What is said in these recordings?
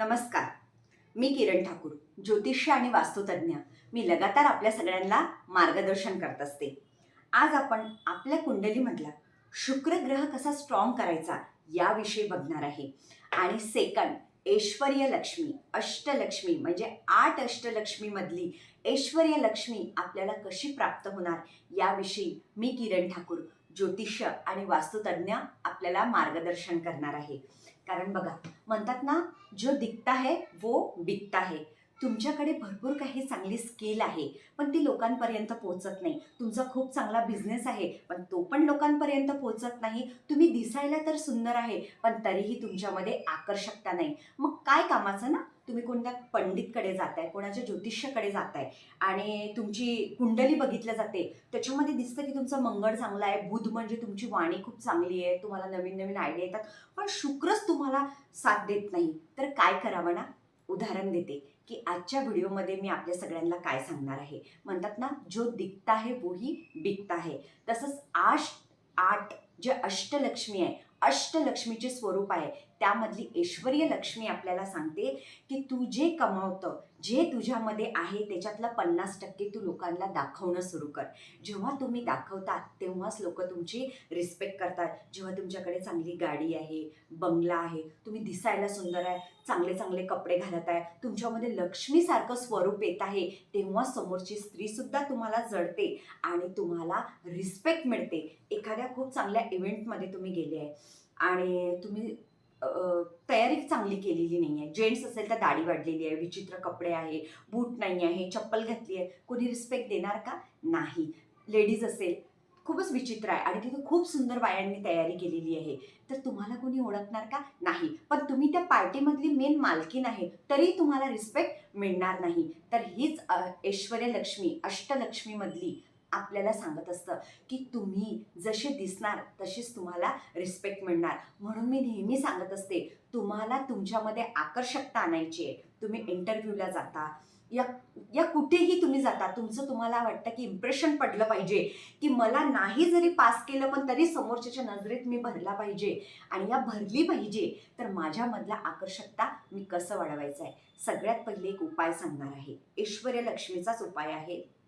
नमस्कार. मी किरण ठाकूर ज्योतिष्य आणि वास्तुतज्ञ मी लगातार आपल्या सगळ्यांना मार्गदर्शन करत असते. आज आपण आपल्या कुंडलीमधला शुक्र ग्रह कसा स्ट्रॉंग करायचा याविषयी बघणार आहे. आणि सेकंड ऐश्वर्य लक्ष्मी अष्टलक्ष्मी म्हणजे आठ अष्टलक्ष्मीमधली ऐश्वर्य लक्ष्मी आपल्याला कशी प्राप्त होणार याविषयी मी किरण ठाकूर ज्योतिष्य आणि वास्तुतज्ञ आपल्याला मार्गदर्शन करणार आहे. कारण बघा म्हणतात ना जो दिखता है वो बिकता है. तुमच्याकडे भरपूर काही चांगली स्किल आहे पण ती लोकांपर्यंत पोहोचत नाही. तुमचा खूप चांगला बिझनेस आहे पण तो पण लोकांपर्यंत पोहोचत नाही. तुम्ही दिसायला तर सुंदर आहे पण तरीही तुमच्यामध्ये आकर्षकता नाही. मग काय कामाचं ना? तुम्ही कोणत्या पंडितकडे जाताय कोणाच्या ज्योतिष्याकडे जाताय आणि तुमची कुंडली बघितल्या जाते त्याच्यामध्ये दिसतं की तुमचं मंगळ चांगलं आहे बुध म्हणजे तुमची वाणी खूप चांगली आहे तुम्हाला नवीन नवीन आयडिया येतात पण शुक्रच तुम्हाला साथ देत नाही. तर काय करावं ना? उदाहरण देते की आजच्या व्हिडिओमध्ये मी आपल्या सगळ्यांना काय सांगणार आहे? म्हणतात ना जो दिखता है वोही बिकता है. तसंच आठ आठ जे अष्टलक्ष्मी आहे अष्टलक्ष्मीचे स्वरूप आहे त्यामधली ऐश्वर्य लक्ष्मी आपल्याला सांगते की तू जे कमावतं जे तुझ्यामध्ये आहे त्याच्यातलं पन्नास टक्के तू लोकांना दाखवणं सुरू कर. जेव्हा तुम्ही दाखवतात तेव्हाच लोक तुमची रिस्पेक्ट करतात. जेव्हा तुमच्याकडे चांगली गाडी आहे बंगला आहे तुम्ही दिसायला सुंदर आहे चांगले चांगले कपडे घालत आहे तुमच्यामध्ये लक्ष्मीसारखं स्वरूप येत आहे तेव्हा समोरची स्त्रीसुद्धा तुम्हाला जडते आणि तुम्हाला रिस्पेक्ट मिळते. एखाद्या खूप चांगल्या इव्हेंटमध्ये तुम्ही गेले आहे आणि तुम्ही तयारी चांगली केलेली नाही आहे जेंट्स असेल तर दाढी वाढलेली आहे विचित्र कपडे आहे बूट नाही आहे चप्पल घातली आहे. कोणी रिस्पेक्ट देणार का? नाही. लेडीज असेल खूपच विचित्र आहे आणि तिथे खूप सुंदर बायांनी तयारी केलेली आहे. तर तुम्हाला कोणी ओळखणार का? नाही. पण तुम्ही त्या पार्टीमधली मेन मालकीन आहे तरी तुम्हाला रिस्पेक्ट मिळणार नाही. तर हीच ऐश्वर्य लक्ष्मी अष्टलक्ष्मीमधली आपल्याला सांगत असतं की तुम्ही जसे दिसणार तशीच तुम्हाला रिस्पेक्ट मिळणार. म्हणून मी नेहमी सांगत असते तुम्हाला तुमच्यामध्ये आकर्षकता आणायची आहे. तुम्ही इंटरव्ह्यूला जाता या या कुठेही तुम्ही जाता तुमचं तुम्हाला वाटतं की इम्प्रेशन पडलं पाहिजे की मला नाही जरी पास केलं पण तरी समोरच्याच्या नजरेत मी भरला पाहिजे. आणि या भरली पाहिजे तर माझ्यामधला आकर्षकता मी कसं वाढवायचं आहे? सगळ्यात पहिले एक उपाय सांगणार आहे. ऐश्वर्य लक्ष्मीचाच उपाय आहे.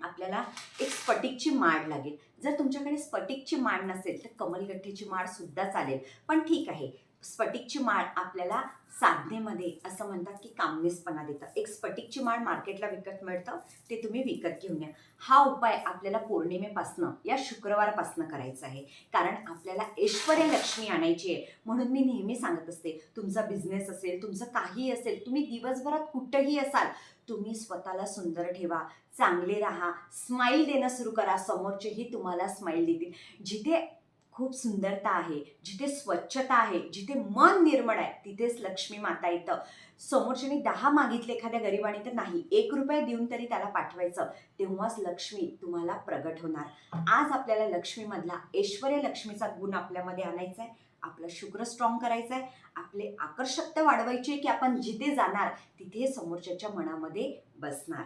आपल्याला एक स्फटिकची माळ लागेल. जर तुमच्याकडे स्फटिकची माळ नसेल तर कमलगठ्ठीची माड सुद्धा चालेल. पण ठीक आहे. स्फटिकची माळ आपल्याला साधनेमध्ये असं म्हणतात की कामनेसपणा देतं. एक स्फटिकची माळ मार्केटला विकत मिळतं ते तुम्ही विकत घेऊन या. हा उपाय आपल्याला पौर्णिमेपासनं या शुक्रवारपासनं करायचा आहे. कारण आपल्याला ऐश्वर्य लक्ष्मी आणायची आहे. म्हणून मी नेहमी सांगत असते तुमचा बिझनेस असेल तुमचं काही असेल तुम्ही दिवसभरात कुठंही असाल तुम्ही स्वतःला सुंदर ठेवा चांगले राहा स्माईल देणं सुरू करा समोरचेही तुम्हाला स्माईल देतील. जिथे खूप सुंदरता आहे. जिथे स्वच्छता आहे जिथे मन निर्मळ आहे तिथेच लक्ष्मी माता येतं समोरच्याने दहा मागितले एखाद्या गरिबाने तर नाही एक रुपया देऊन तरी त्याला पाठवायचं. तेव्हाच लक्ष्मी तुम्हाला प्रगट होणार. आज आपल्याला लक्ष्मीमधला ऐश्वर्य लक्ष्मीचा गुण आपल्यामध्ये आणायचा आहे. आपलं शुक्र स्ट्रॉंग करायचं आहे. आपले आकर्षकता वाढवायची आहे की आपण जिथे जाणार तिथे समोरच्याच्या मनामध्ये बसणार.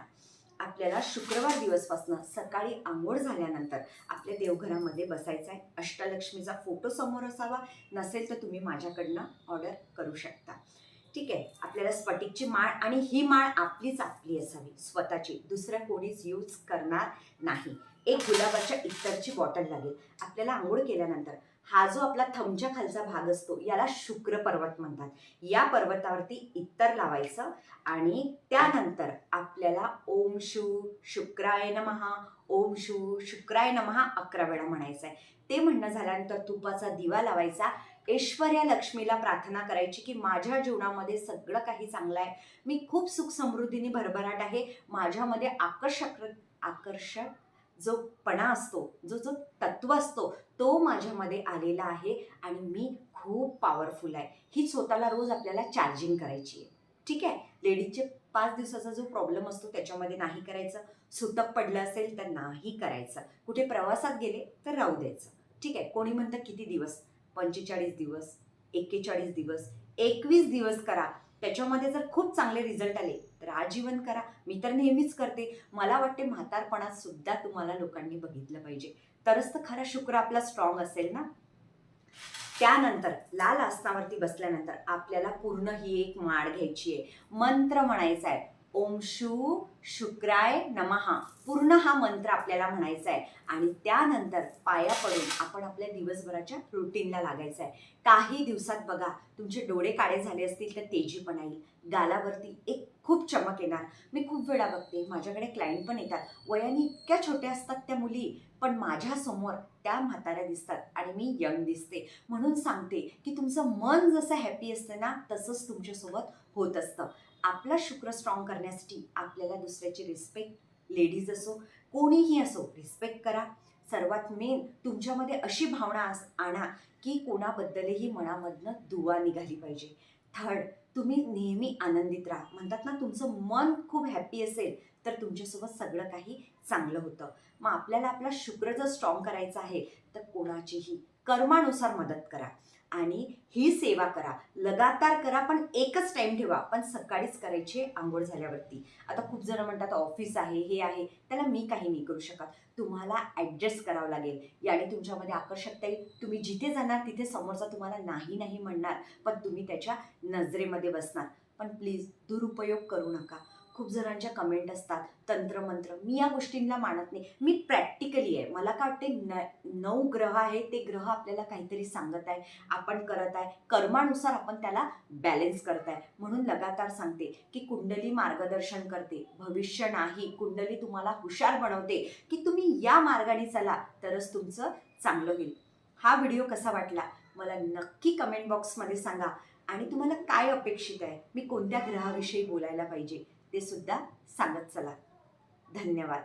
आपल्याला शुक्रवार दिवसपासनं सकाळी आंघोळ झाल्यानंतर आपल्या देवघरामध्ये बसायचं आहे. अष्टलक्ष्मीचा फोटो समोर असावा नसेल तर तुम्ही माझ्याकडनं ऑर्डर करू शकता. ठीक आहे? आपल्याला स्फटिकची माळ आणि ही माळ आपलीच आपली असावी. स्वतःची. दुसरं कोणीच यूज करणार नाही. एक गुलाबाच्या इतरची बॉटल लागेल. आपल्याला आंघोळ केल्यानंतर हा जो आपला थमच्या खालचा भाग असतो याला शुक्र पर्वत म्हणतात. या पर्वतावरती इतर लावायचं आणि त्यानंतर आपल्याला ओम शू शुक्राय नमहा ओम शू शुक्राय नमहा अकरा वेळा म्हणायचं आहे ते म्हणणं झाल्यानंतर तुपाचा दिवा लावायचा. ऐश्वर्या लक्ष्मीला प्रार्थना करायची की माझ्या जीवनामध्ये सगळं काही चांगलं आहे. मी खूप सुख समृद्धीने भरभराट आहे. माझ्यामध्ये आकर्षक आकर्षक जो पणा असतो जो जो तत्व असतो तो माझ्यामध्ये आलेला आहे आणि मी खूप पॉवरफुल आहे. ही स्वतःला रोज आपल्याला चार्जिंग करायची आहे. ठीक आहे? लेडीजचे पाच दिवसाचा जो प्रॉब्लेम असतो त्याच्यामध्ये नाही करायचं. सुतक पडलं असेल तर नाही करायचं. कुठे प्रवासात गेले तर राहू द्यायचं. ठीक आहे? कोणी म्हणतं किती दिवस? पंचेचाळीस दिवस एक्केचाळीस दिवस एकवीस दिवस करा. त्याच्यामध्ये जर खूप चांगले रिझल्ट आले तर आजीवन करा. मी तर नेहमीच करते. मला वाटते म्हातारपणात सुद्धा तुम्हाला लोकांनी बघितलं पाहिजे. तरच तर खरा शुक्र आपला स्ट्रॉंग असेल ना? त्यानंतर लाल आसनावरती बसल्यानंतर आपल्याला पूर्ण ही एक माळ घ्यायची आहे. मंत्र म्हणायचा आहे. ओम शू शुक्राय नमहा पूर्ण हा मंत्र आपल्याला म्हणायचा आहे आणि त्यानंतर पाया पडून आपण आपल्या दिवसभराच्या रुटीनला लागायचं आहे काही दिवसात बघा तुमचे डोळे काळे झाले असतील तर तेजी पण येईल. गालावरती एक खूप चमक येणार. मी खूप वेळा बघते माझ्याकडे क्लायंट पण येतात. वयाने इतक्या छोट्या असतात त्या मुली पण माझ्यासमोर त्या म्हाताऱ्या दिसतात आणि मी यंग दिसते. म्हणून सांगते की तुमचं मन जसं हॅपी असतं ना तसंच तुमच्यासोबत होत असतं. आपला शुक्र स्ट्रॉंग करण्यासाठी आपल्याला दुसऱ्याची रिस्पेक्ट लेडीज असो कोणीही असो रिस्पेक्ट करा. सर्वात मेन तुमच्यामध्ये अशी भावना अस आणा की कोणाबद्दलही मनामधनं दुवा निघाली पाहिजे. थर्ड तुम्ही नेहमी आनंदित राहा. म्हणतात ना तुमचं मन खूप हॅपी असेल तर तुमच्यासोबत सगळं काही चांगलं होतं. मग आपल्याला आपला शुक्र जर स्ट्रॉंग करायचा आहे तर कोणाचीही कर्मानुसार मदत करा. आणि ही सेवा करा. लगातार करा पण एकच टाईम ठेवा. पण सकाळीच करायची आंघोळ झाल्यावरती. आता खूप जण म्हणतात ऑफिस आहे हे आहे. त्याला मी काही नाही करू शकत. तुम्हाला ॲडजस्ट करावं लागेल. याने तुमच्यामध्ये आकर्षकता येईल तुम्ही जिथे जाणार तिथे समोरचा तुम्हाला नाही नाही म्हणणार. पण तुम्ही त्याच्या नजरेमध्ये बसणार. पण प्लीज दुरुपयोग करू नका. खूप जणांच्या कमेंट असतात तंत्रमंत्र. मी या गोष्टींना मानत नाही. मी प्रॅक्टिकली आहे. मला काय वाटते न नऊ ग्रह आहे ते ग्रह आपल्याला काहीतरी सांगत आहे आपण करत आहे. कर्मानुसार आपण त्याला बॅलेन्स करत आहे. म्हणून लगातार सांगते की कुंडली मार्गदर्शन करते. भविष्य नाही. कुंडली तुम्हाला हुशार बनवते की तुम्ही या मार्गाने चला तरच तुमचं चांगलं होईल. हा व्हिडिओ कसा वाटला? मला नक्की कमेंट बॉक्समध्ये सांगा. आणि तुम्हाला काय अपेक्षित आहे? मी कोणत्या ग्रहाविषयी बोलायला पाहिजे? ते सुद्धा सांगत चला. धन्यवाद.